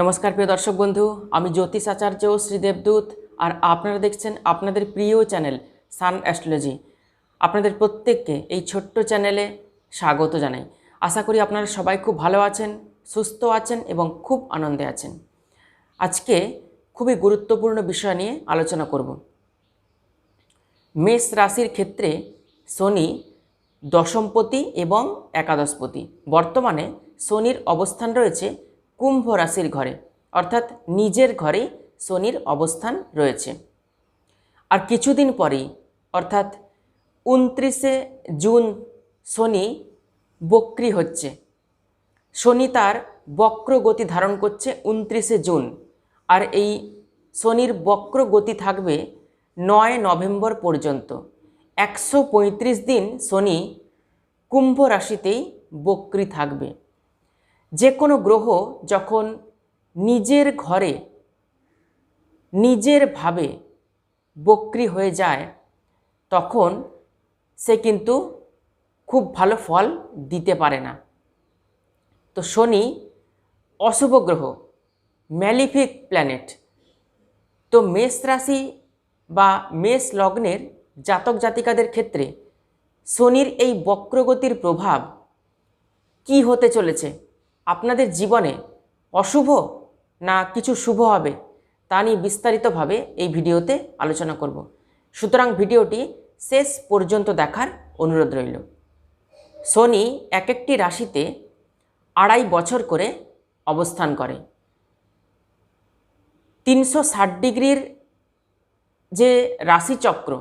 নমস্কার প্রিয় দর্শক বন্ধু, আমি জ্যোতিষ আচার্য শ্রীদেবদূত আর আপনারা দেখছেন আপনাদের প্রিয় চ্যানেল সান অ্যাস্ট্রোলজি। আপনাদের প্রত্যেককে এই ছোট্ট চ্যানেলে স্বাগত জানাই। আশা করি আপনারা সবাই খুব ভালো আছেন, সুস্থ আছেন এবং খুব আনন্দে আছেন। আজকে খুবই গুরুত্বপূর্ণ বিষয় নিয়ে আলোচনা করব। মেষ রাশির ক্ষেত্রে শনি দশমপতি এবং একাদশপতি। বর্তমানে শনির অবস্থান রয়েছে কুম্ভ রাশির ঘরে, অর্থাৎ নিজের ঘরেই শনির অবস্থান রয়েছে। আর কিছুদিন পরেই, অর্থাৎ উনত্রিশে জুন শনি বক্রি হচ্ছে। শনি তার বক্র গতি ধারণ করছে উনত্রিশে জুন। আর এই শনির বক্র গতি থাকবে নয় নভেম্বর পর্যন্ত। একশো পঁয়ত্রিশ দিন শনি কুম্ভ রাশিতেই বক্রি থাকবে। যে কোনো গ্রহ যখন নিজের ঘরে, নিজের ভাবে বক্রি হয়ে যায়, তখন সে কিন্তু খুব ভালো ফল দিতে পারে না। তো শনি অশুভ গ্রহ, ম্যালিফিক প্ল্যানেট। তো মেষ রাশি বা মেষ লগ্নের জাতক জাতিকাদের ক্ষেত্রে শনির এই বক্রগতির প্রভাব কি হতে চলেছে? আপনাদের জীবনে অশুভ না কিছু শুভ হবে, তা নিয়ে বিস্তারিতভাবে এই ভিডিওতে আলোচনা করব। সুতরাং ভিডিওটি শেষ পর্যন্ত দেখার অনুরোধ রইল। শনি এক একটি রাশিতে আড়াই বছর করে অবস্থান করে। তিনশো ষাট ডিগ্রির যে রাশিচক্র,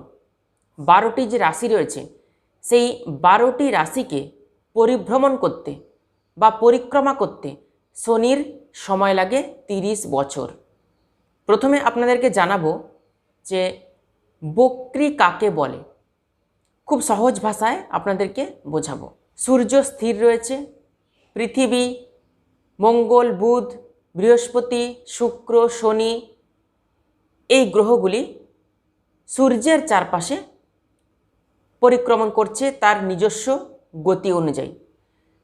বারোটি যে রাশি রয়েছে, সেই বারোটি রাশিকে পরিভ্রমণ করতে বা পরিক্রমা করতে শনির সময় লাগে তিরিশ বছর। প্রথমে আপনাদেরকে জানাব যে বক্রি কাকে বলে? খুব সহজ ভাষায় আপনাদেরকে বোঝাবো। সূর্য স্থির রয়েছে, পৃথিবী, মঙ্গল, বুধ, বৃহস্পতি, শুক্র, শনি, এই গ্রহগুলি সূর্যের চারপাশে পরিক্রমণ করছে তার নিজস্ব গতি অনুযায়ী।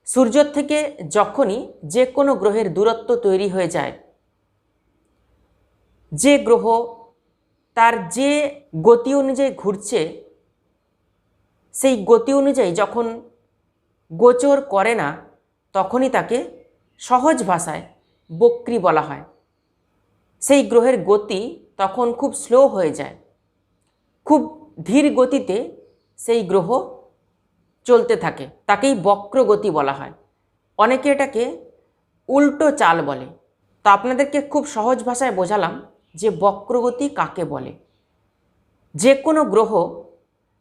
সূর্য থেকে যখনই যে কোনো গ্রহের দূরত্ব তৈরি হয়ে যায়, যে গ্রহ তার যে গতি অনুযায়ী ঘুরছে, সেই গতি অনুযায়ী যখন গোচর করে না, তখনই তাকে সহজ ভাষায় বক্রি বলা হয়। সেই গ্রহের গতি তখন খুব স্লো হয়ে যায়। খুব ধীর গতিতে সেই গ্রহ চলতে থাকে, তাকেই বক্রগতি বলা হয়। অনেকে এটাকে উল্টো চাল বলে। তো আপনাদেরকে খুব সহজ ভাষায় বোঝালাম যে বক্রগতি কাকে বলে। যে কোনো গ্রহ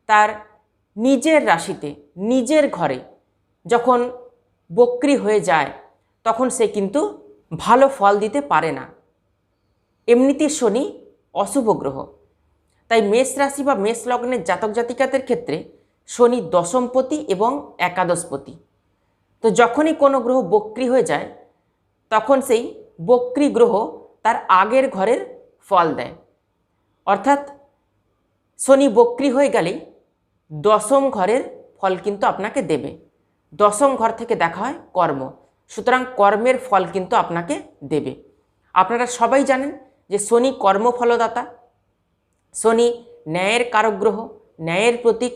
তার নিজের রাশিতে, নিজের ঘরে যখন বক্রি হয়ে যায়, তখন সে কিন্তু ভালো ফল দিতে পারে না। এমনিতে শনি অশুভ গ্রহ। তাই মেষ রাশি বা মেষ লগ্নের জাতক জাতিকাদের ক্ষেত্রে শনি দশমপতি এবং একাদশপতি। তো যখনই কোনো গ্রহ বক্রি হয়ে যায়, তখন সেই বক্রি গ্রহ তার আগের ঘরের ফল দেয়। অর্থাৎ শনি বক্রি হয়ে গেলেই দশম ঘরের ফল কিন্তু আপনাকে দেবে। দশম ঘর থেকে দেখা হয় কর্ম। সুতরাং কর্মের ফল কিন্তু আপনাকে দেবে। আপনারা সবাই জানেন যে শনি কর্মফলদাতা, শনি ন্যায়ের কারক গ্রহ, ন্যায়ের প্রতীক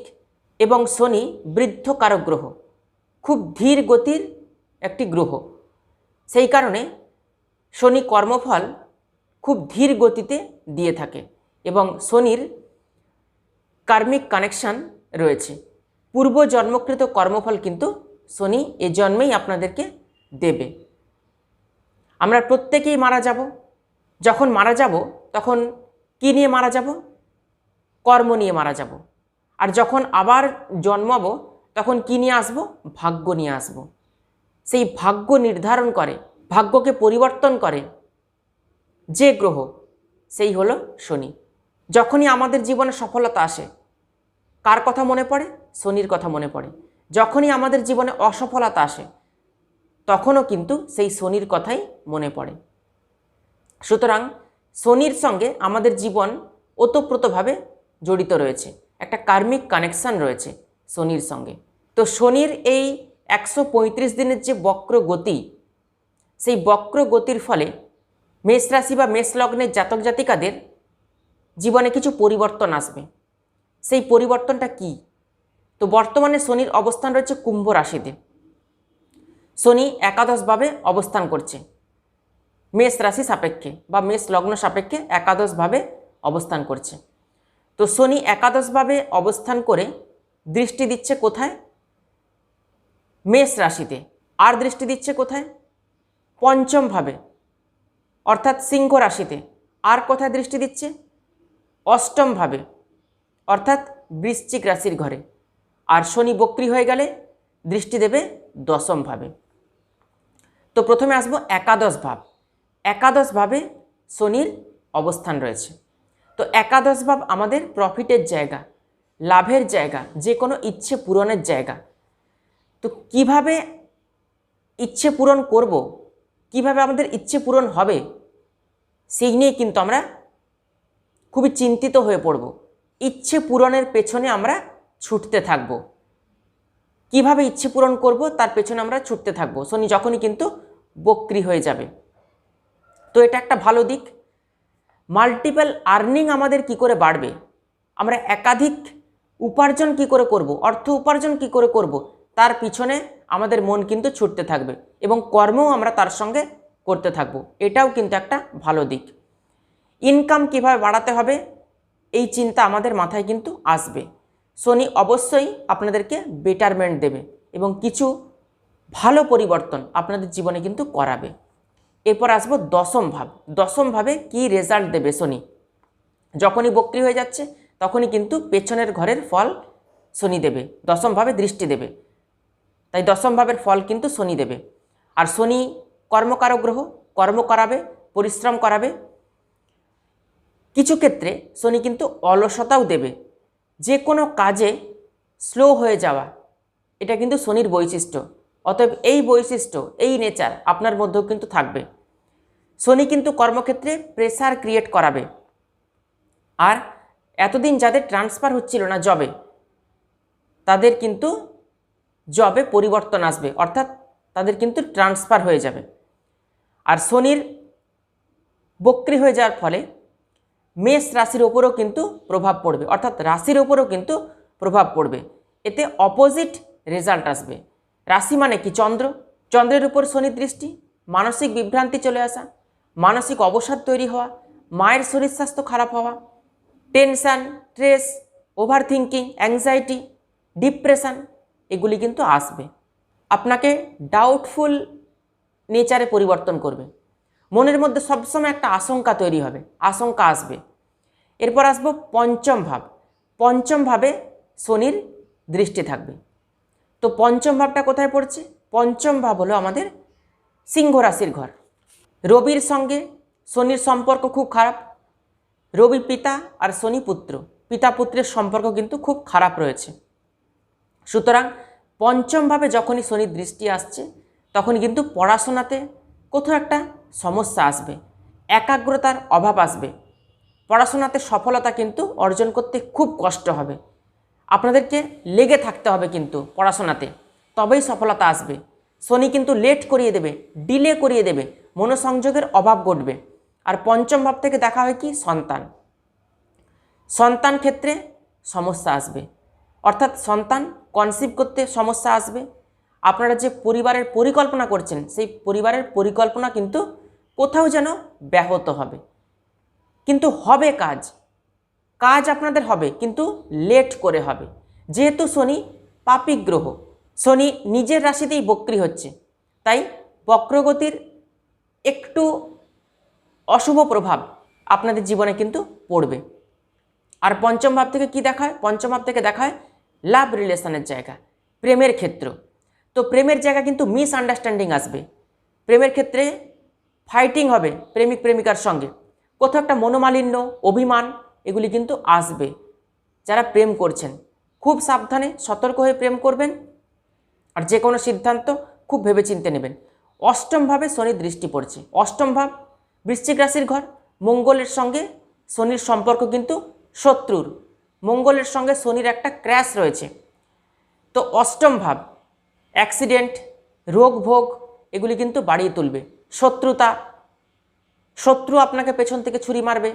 এবং শনি বৃদ্ধ কারক গ্রহ, খুব ধীর গতির একটি গ্রহ। সেই কারণে শনি কর্মফল খুব ধীর গতিতে দিয়ে থাকে এবং শনির কার্মিক কানেকশান রয়েছে। পূর্ব জন্মকৃত কর্মফল কিন্তু শনি এ জন্মেই আপনাদেরকে দেবে। আমরা প্রত্যেকেই মারা যাব। যখন মারা যাব, তখন কি নিয়ে মারা যাব? কর্ম নিয়ে মারা যাব। আর যখন আবার জন্মাবো, তখন কি নিয়ে আসব? ভাগ্য নিয়ে আসব। সেই ভাগ্য নির্ধারণ করে, ভাগ্যকে পরিবর্তন করে যে গ্রহ, সেই হলো শনি। যখনই আমাদের জীবনে সফলতা আসে, কার কথা মনে পড়ে? শনির কথা মনে পড়ে। যখনই আমাদের জীবনে অসফলতা আসে, তখনও কিন্তু সেই শনির কথাই মনে পড়ে। সুতরাং শনির সঙ্গে আমাদের জীবন ওতপ্রোতভাবে জড়িত রয়েছে। একটা কার্মিক কানেকশান রয়েছে শনির সঙ্গে। তো শনির এই একশো পঁয়ত্রিশ দিনের যে বক্র গতি, সেই বক্র গতির ফলে মেষ রাশি বা মেষ লগ্নের জাতক জাতিকাদের জীবনে কিছু পরিবর্তন আসবে। সেই পরিবর্তনটা কি? তো বর্তমানে শনির অবস্থান রয়েছে কুম্ভ রাশিতে। শনি একাদশভাবে অবস্থান করছে। মেষ রাশি সাপেক্ষে বা মেষ লগ্ন সাপেক্ষে একাদশভাবে অবস্থান করছে। তো শনি একাদশভাবে অবস্থান করে দৃষ্টি দিচ্ছে কোথায়? মেষ রাশিতে। আর দৃষ্টি দিচ্ছে কোথায়? পঞ্চমভাবে, অর্থাৎ সিংহ রাশিতে। আর কোথায় দৃষ্টি দিচ্ছে? অষ্টমভাবে, অর্থাৎ বৃশ্চিক রাশির ঘরে। আর শনি বক্রি হয়ে গেলে দৃষ্টি দেবে দশমভাবে। তো প্রথমে আসব একাদশ ভাব। একাদশ ভাবে শনির অবস্থান রয়েছে। তো একাদশ ভাব আমাদের প্রফিটের জায়গা, লাভের জায়গা যে কোনো ইচ্ছে পূরণের জায়গা। তো কীভাবে ইচ্ছে পূরণ করব, কীভাবে আমাদের ইচ্ছে পূরণ হবে, সেই নিয়ে কিন্তু আমরা খুবই চিন্তিত হয়ে পড়ব। ইচ্ছে পূরণের পেছনে আমরা ছুটতে থাকব। কীভাবে ইচ্ছে পূরণ করব, তার পেছনে আমরা ছুটতে থাকব। শনি যখনই কিন্তু বক্রি হয়ে যাবে। তো এটা একটা ভালো দিক। মাল্টিপল আর্নিং আমাদের কি করে বাড়বে? আমরা একাধিক উপার্জন কি করে করব? অর্থ উপার্জন কি করে করব? তার পিছনে আমাদের মন কিন্তু ছুটতে থাকবে এবং কর্মও আমরা তার সঙ্গে করতে থাকব। এটাও কিন্তু একটা ভালো দিক। ইনকাম কীভাবে বাড়াতে হবে? এই চিন্তা আমাদের মাথায় কিন্তু আসবে। শনি অবশ্যই আপনাদেরকে বেটারমেন্ট দেবে এবং কিছু ভালো পরিবর্তন আপনাদের জীবনে কিন্তু করাবে। এরপর আসব দশম ভাব। দশম ভাবে কি রেজাল্ট দেবে শনি? যখনই বক্রি হয়ে যাচ্ছে, তখনই কিন্তু পেছনের ঘরের ফল শনি দেবে। দশমভাবে দৃষ্টি দেবে। তাই দশম ভাবের ফল কিন্তু শনি দেবে। আর শনি কর্মকারক গ্রহ, কর্ম করাবে, পরিশ্রম করাবে। কিছু ক্ষেত্রে শনি কিন্তু অলসতাও দেবে। যে কোনো কাজে স্লো হয়ে যাওয়া, এটা কিন্তু শনির বৈশিষ্ট্য। অতএব এই বৈশিষ্ট্য, এই নেচার আপনার মধ্যেও কিন্তু থাকবে। শনি কিন্তু কর্মক্ষেত্রে প্রেসার ক্রিয়েট করাবে। আর এতদিন যাদের ট্রান্সফার হচ্ছিল না জবে তাদের কিন্তু জবে পরিবর্তন আসবে, অর্থাৎ তাদের কিন্তু ট্রান্সফার হয়ে যাবে। আর শনির বক্রি হয়ে যাওয়ার ফলে মেষ রাশির ওপরও কিন্তু প্রভাব পড়বে, অর্থাৎ রাশির ওপরও কিন্তু প্রভাব পড়বে। এতে অপোজিট রেজাল্ট আসবে। রাশি মানে কি? চন্দ্র। চন্দ্রের উপর শনির দৃষ্টি, মানসিক বিভ্রান্তি চলে আসা মানসিক অবসাদ তৈরি হওয়া, মায়ের শরীর স্বাস্থ্য খারাপ হওয়া tension stress over thinking anxiety depression এগুলি কিন্তু আসবে। আপনাকে ডাউটফুল নেচারে পরিবর্তন করবে। মনের মধ্যে সবসময় একটা আশঙ্কা তৈরি হবে, আশঙ্কা আসবে। এরপর আসব পঞ্চম ভাব। পঞ্চম ভাবে শনির দৃষ্টি থাকবে। তো পঞ্চম ভাবটা কোথায় পড়ছে? পঞ্চম ভাব হলো আমাদের সিংহ রাশির ঘর। রবির সঙ্গে শনির সম্পর্ক খুব খারাপ। রবি পিতা আর শনি পুত্র। পিতা পুত্রের সম্পর্ক কিন্তু খুব খারাপ রয়েছে। সুতরাং পঞ্চমভাবে যখনই শনির দৃষ্টি আসছে, তখন কিন্তু পড়াশোনাতে কোথাও একটা সমস্যা আসবে, একাগ্রতার অভাব আসবে। পড়াশোনাতে সফলতা কিন্তু অর্জন করতে খুব কষ্ট হবে। আপনাদেরকে লেগে থাকতে হবে কিন্তু পড়াশোনাতে। তবেই সফলতা আসবে। শনি কিন্তু লেট করিয়ে দেবে ডিলে করিয়ে দেবে। মনোসংযোগের অভাব ঘটবে। আর পঞ্চম ভাব থেকে দেখা হয় কি? সন্তান। সন্তান ক্ষেত্রে সমস্যা আসবে। অর্থাৎ সন্তান কনসিভ করতে সমস্যা আসবে। আপনারা যে পরিবারের পরিকল্পনা করছেন, সেই পরিবারের পরিকল্পনা কিন্তু কোথাও যেন ব্যাহত হবে। কিন্তু হবে কাজ। কাজ আপনাদের হবে, কিন্তু লেট করে হবে। যেহেতু শনি পাপিক গ্রহ, শনি নিজের রাশিতেই বক্রি হচ্ছে। তাই বক্রগতির একটু অশুভ প্রভাব আপনাদের জীবনে কিন্তু পড়বে। আর পঞ্চম ভাব থেকে কি দেখায়? পঞ্চম ভাব থেকে দেখায় লাভ রিলেশনের জায়গা, প্রেমের ক্ষেত্র। তো প্রেমের জায়গা কিন্তু মিস আন্ডারস্ট্যান্ডিং আসবে। প্রেমের ক্ষেত্রে ফাইটিং হবে প্রেমিক প্রেমিকার সঙ্গে। কোথাও একটা মনোমালিন্য, অভিমান, এগুলি কিন্তু আসবে। যারা প্রেম করছেন, খুব সাবধানে সতর্ক হয়ে প্রেম করবেন। আর যে কোনো সিদ্ধান্ত খুব ভেবেচিন্তে নেবেন। অষ্টমভাবে শনির দৃষ্টি পড়ছে। অষ্টম ভাব, বৃশ্চিক রাশির ঘর, মঙ্গলের সঙ্গে শনির সম্পর্ক কিন্তু শত্রুর। মঙ্গলের সঙ্গে শনির একটা ক্র্যাশ রয়েছে। তো অষ্টম ভাব অ্যাক্সিডেন্ট রোগ ভোগ, এগুলি কিন্তু বাড়িয়ে তুলবে। শত্রুতা, শত্রু আপনাকে পেছন থেকে ছুরি মারবে।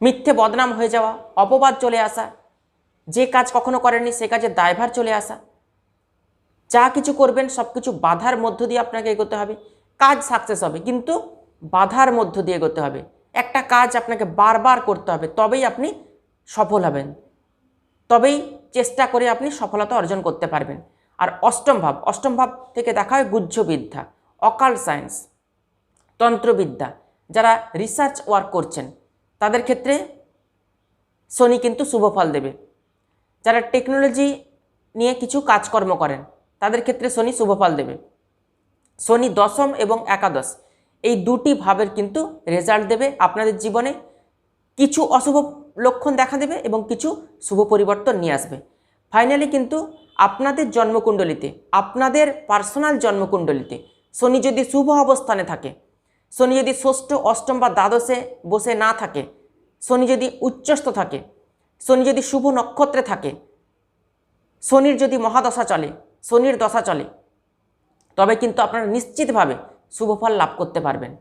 মিথ্যে বদনাম হয়ে যাওয়া, অপবাদ চলে আসা, যে কাজ কখনো করেননি, সে কাজে দায়ভার চলে আসা। যা কিছু করবেন, সব কিছু বাধার মধ্য দিয়ে আপনাকে এগোতে হবে। কাজ সাকসেস হবে, কিন্তু বাধার মধ্য দিয়ে এগোতে হবে। একটা কাজ আপনাকে বারবার করতে হবে, তবেই আপনি সফল হবেন। তবেই চেষ্টা করে আপনি সফলতা অর্জন করতে পারবেন। আর অষ্টম ভাব অষ্টম ভাব থেকে দেখা হয় গুহ্যবিদ্যা অকাল সায়েন্স তন্ত্রবিদ্যা। যারা রিসার্চ ওয়ার্ক করছেন, তাদের ক্ষেত্রে শনি কিন্তু শুভ ফল দেবে। যারা টেকনোলজি নিয়ে কিছু কাজকর্ম করেন তাদের ক্ষেত্রে শনি শুভ ফল দেবে। শনি দশম এবং একাদশ, এই দুটি ভাবের কিন্তু রেজাল্ট দেবে আপনাদের জীবনে। কিছু অশুভ লক্ষণ দেখা দেবে এবং কিছু শুভ পরিবর্তন নিয়ে আসবে। ফাইনালি কিন্তু আপনাদের জন্মকুণ্ডলিতে, আপনাদের পার্সোনাল জন্মকুণ্ডলিতে শনি যদি শুভ অবস্থানে থাকে, শনি যদি ষষ্ঠ, অষ্টম বা দ্বাদশে বসে না থাকে, শনি যদি উচ্চস্থ থাকে, শনি যদি শুভ নক্ষত্রে থাকে, শনির যদি মহাদশা চলে শনির দশা চলে, তবে কিন্তু আপনারা নিশ্চিতভাবে শুভফল লাভ করতে পারবেন।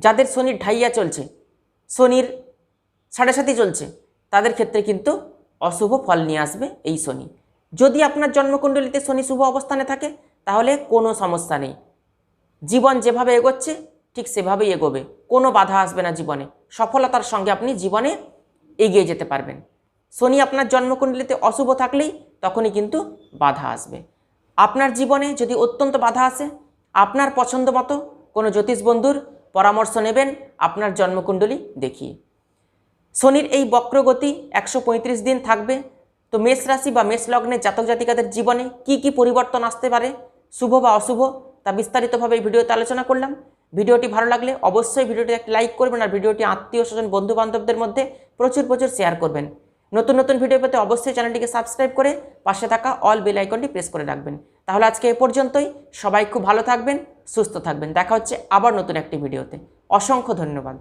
যাদের শনির ঢাইয়া চলছে, শনির সাড়ে সাথে চলছে, তাদের ক্ষেত্রে কিন্তু অশুভ ফল নিয়ে আসবে এই শনি। যদি আপনার জন্মকুণ্ডলিতে শনি শুভ অবস্থানে থাকে, তাহলে কোনো সমস্যা নেই। জীবন যেভাবে এগোচ্ছে, ঠিক সেভাবেই এগোবে। কোনো বাধা আসবে না জীবনে। সফলতার সঙ্গে আপনি জীবনে এগিয়ে যেতে পারবেন। শনি আপনার জন্মকুণ্ডলিতে অশুভ থাকলেই তখনই কিন্তু বাধা আসবে। আপনার জীবনে যদি অত্যন্ত বাধা আসে, আপনার পছন্দ মতো কোনো জ্যোতিষ বন্ধুর পরামর্শ নেবেন আপনার জন্মকুণ্ডলী দেখিয়ে। শনির এই বক্রগতি একশো পঁয়ত্রিশ দিন থাকবে। তো মেষ রাশি বা মেষ লগ্নের জাতক জাতিকাদের জীবনে কি কি পরিবর্তন আসতে পারে, শুভ বা অশুভ, তা বিস্তারিতভাবে এই ভিডিওতে আলোচনা করলাম। ভিডিওটি ভালো লাগলে অবশ্যই ভিডিওটি একটি লাইক করবেন আর ভিডিওটি আত্মীয় স্বজন বন্ধু বান্ধবদের মধ্যে প্রচুর প্রচুর শেয়ার করবেন। নতুন নতুন ভিডিও পেতে অবশ্যই চ্যানেলটিকে সাবস্ক্রাইব করে পাশে থাকা অল বেল আইকনটি প্রেস করে রাখবেন। তাহলে আজকে এ পর্যন্তই। সবাই খুব ভালো থাকবেন, সুস্থ থাকবেন। দেখা হচ্ছে আবার নতুন একটি ভিডিওতে। অসংখ্য ধন্যবাদ।